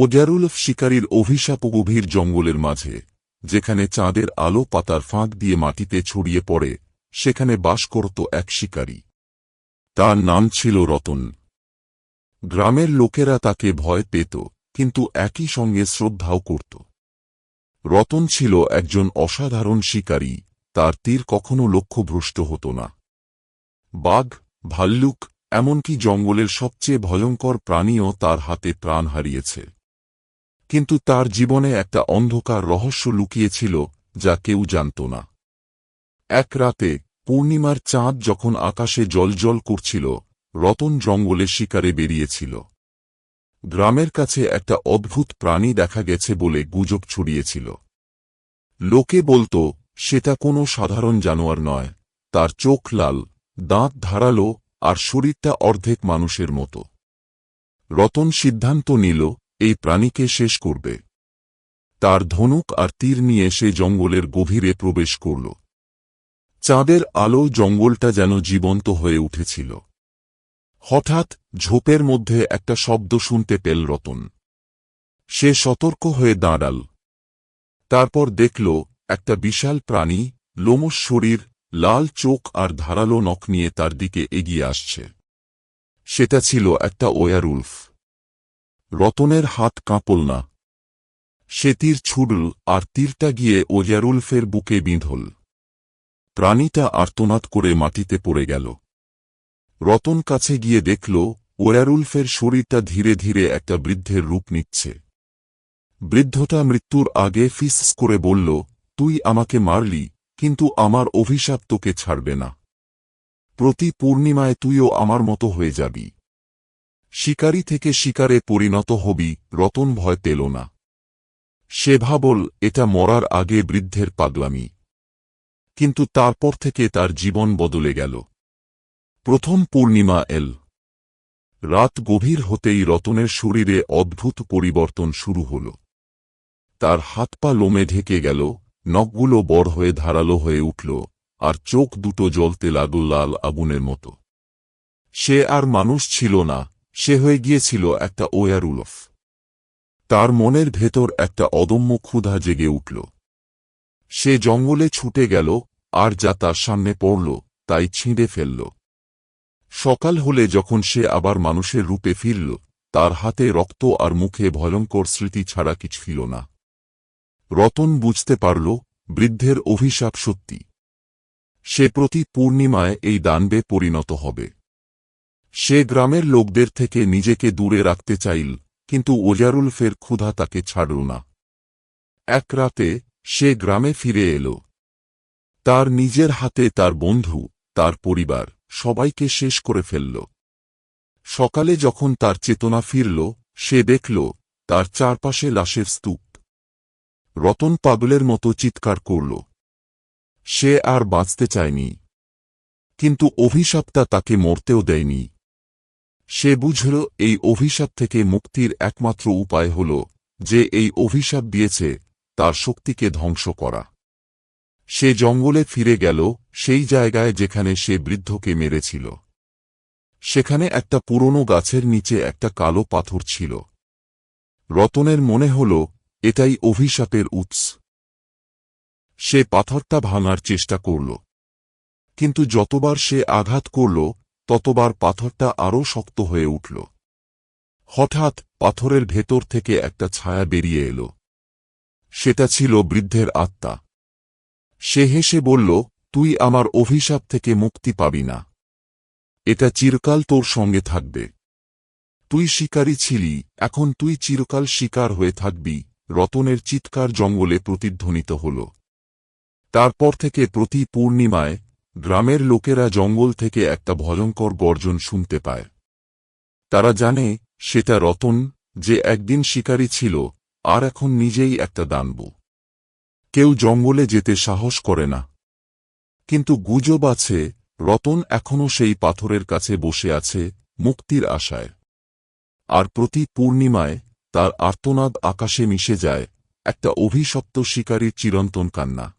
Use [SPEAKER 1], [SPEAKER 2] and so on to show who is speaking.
[SPEAKER 1] ওজারুলফ শিকারীর অভিশাপ গভীর জঙ্গলের মাঝে, যেখানে চাঁদের আলো পাতার ফাঁক দিয়ে মাটিতে ছড়িয়ে পড়ে, সেখানে বাস করত এক শিকারী। তার নাম ছিল রতন। গ্রামের লোকেরা তাকে ভয় পেত, কিন্তু একই সঙ্গে শ্রদ্ধাও করত। রতন ছিল একজন অসাধারণ শিকারী, তার তীর কখনো লক্ষ্যভ্রষ্ট হতো না। বাঘ, ভাল্লুক, এমনকি জঙ্গলের সবচেয়ে ভয়ঙ্কর প্রাণীও তার হাতে প্রাণ হারিয়েছে। কিন্তু তার জীবনে একটা অন্ধকার রহস্য লুকিয়েছিল যা কেউ জানত না। এক রাতে, পূর্ণিমার চাঁদ যখন আকাশে জলজল করছিল, রতন জঙ্গলে শিকারে বেরিয়েছিল। গ্রামের কাছে একটা অদ্ভুত প্রাণী দেখা গেছে বলে গুজব ছড়িয়েছিল। লোকে বলতো, সেটা কোনো সাধারণ জানোয়ার নয়। তার চোখ লাল, দাঁত ধারালো আর শরীরটা অর্ধেক মানুষের মতো। রতন সিদ্ধান্ত নিল এই প্রাণীকে শেষ করবে। তার ধনুক আর তীর নিয়ে সে জঙ্গলের গভীরে প্রবেশ করল। চাঁদের আলো জঙ্গলটা যেন জীবন্ত হয়ে উঠেছিল। হঠাৎ ঝোপের মধ্যে একটা শব্দ শুনতে পেল রতন। সে সতর্ক হয়ে দাঁড়াল। তারপর দেখল একটা বিশাল প্রাণী লোমস শরীর, লাল চোখ আর ধারালো নখ নিয়ে তার দিকে এগিয়ে আসছে। সেটা ছিল একটা ওয়ারুলফ রতনের হাত কাঁপল না। সে তীর ছুড়ল আর তীরটা গিয়ে ওয়ারুলফের বুকে বিঁধল। প্রাণীটা আর্তনাদ করে মাটিতে পড়ে গেল। রতন কাছে গিয়ে দেখল ওয়ারুলফের শরীরটা ধীরে ধীরে একটা বৃদ্ধের রূপ নিচ্ছে। বৃদ্ধটা মৃত্যুর আগে ফিস করে বলল, তুই আমাকে মারলি, কিন্তু আমার অভিশাপ তোকে ছাড়বে না। প্রতি পূর্ণিমায় তুইও আমার মতো হয়ে যাবি। শিকারী থেকে শিকারে পরিণত হবি, রতন ভয় পেল না। সে ভাবল, এটা মরার আগে বৃদ্ধের পাগলামি। কিন্তু তারপর থেকে তার জীবন বদলে গেল। প্রথম পূর্ণিমা এল। রাত গভীর হতেই রতনের শরীরে অদ্ভুত পরিবর্তন শুরু হল। তার হাত পা লোমে ঢেকে গেল, নখগুলো বড় হয়ে ধারালো হয়ে উঠল, আর চোখ দুটো জ্বলতে লাগল লাল আগুনের মতো। সে আর মানুষ ছিল না সে হয়ে গিয়েছিল একটা ওয়ার ওয়ারুলফ তার মনের ভেতর একটা অদম্য ক্ষুধা জেগে উঠল। সে জঙ্গলে ছুটে গেল, আর যা তার সামনে পড়ল, তাই ছিঁড়ে ফেলল। সকাল হলে যখন সে আবার মানুষের রূপে ফিরল, তার হাতে রক্ত আর মুখে ভয়ঙ্কর স্মৃতি ছাড়া কিছু ছিল না। রতন বুঝতে পারল, বৃদ্ধের অভিশাপ সত্যি। সে প্রতি পূর্ণিমায় এই দানবে পরিণত হবে। সে গ্রামের লোকদের থেকে নিজেকে দূরে রাখতে চাইল, কিন্তু ওজারুল ফের ক্ষুধা তাকে ছাড়ল না। এক রাতে সে গ্রামে ফিরে এল। তার নিজের হাতে তার বন্ধু, তার পরিবার, সবাইকে শেষ করে ফেলল। সকালে যখন তার চেতনা ফিরল, সে দেখল, তার চারপাশে লাশের স্তূপ। রতন পাগলের মতো চিৎকার করল। সে আর বাঁচতে চায়নি। কিন্তু অভিশাপটা তাকে মরতেও দেয়নি। সে বুঝল, এই অভিশাপ থেকে মুক্তির একমাত্র উপায় হল যে এই অভিশাপ দিয়েছে, তার শক্তিকে ধ্বংস করা। সে জঙ্গলে ফিরে গেল, সেই জায়গায় যেখানে সে বৃদ্ধকে মেরেছিল। সেখানে একটা পুরনো গাছের নিচে একটা কালো পাথর ছিল। রতনের মনে হল, এটাই অভিশাপের উৎস। সে পাথরটা ভাঙার চেষ্টা করল। কিন্তু যতবার সে আঘাত করল ততবার পাথরটা আরও শক্ত হয়ে উঠল। হঠাৎ পাথরের ভেতর থেকে একটা ছায়া বেরিয়ে এল। সেটা ছিল বৃদ্ধের আত্মা। সে হেসে বলল, তুই আমার অভিশাপ থেকে মুক্তি পাবি না। এটা চিরকাল তোর সঙ্গে থাকবে। তুই শিকারী ছিলি, এখন তুই চিরকাল শিকার হয়ে থাকবি। রতনের চিৎকার জঙ্গলে প্রতিধ্বনিত হল। তারপর থেকে প্রতি পূর্ণিমায় গ্রামের লোকেরা জঙ্গল থেকে একটা ভয়ঙ্কর গর্জন শুনতে পায়। তারা জানে, সেটা রতন, যে একদিন শিকারী ছিল, আর এখন নিজেই একটা দানব। কেউ জঙ্গলে যেতে সাহস করে না। কিন্তু গুজব আছে, রতন এখনও সেই পাথরের কাছে বসে আছে, মুক্তির আশায়। আর প্রতি পূর্ণিমায়, তার আর্তনাদ আকাশে মিশে যায়, একটা অভিশপ্ত শিকারীর চিরন্তন কান্না।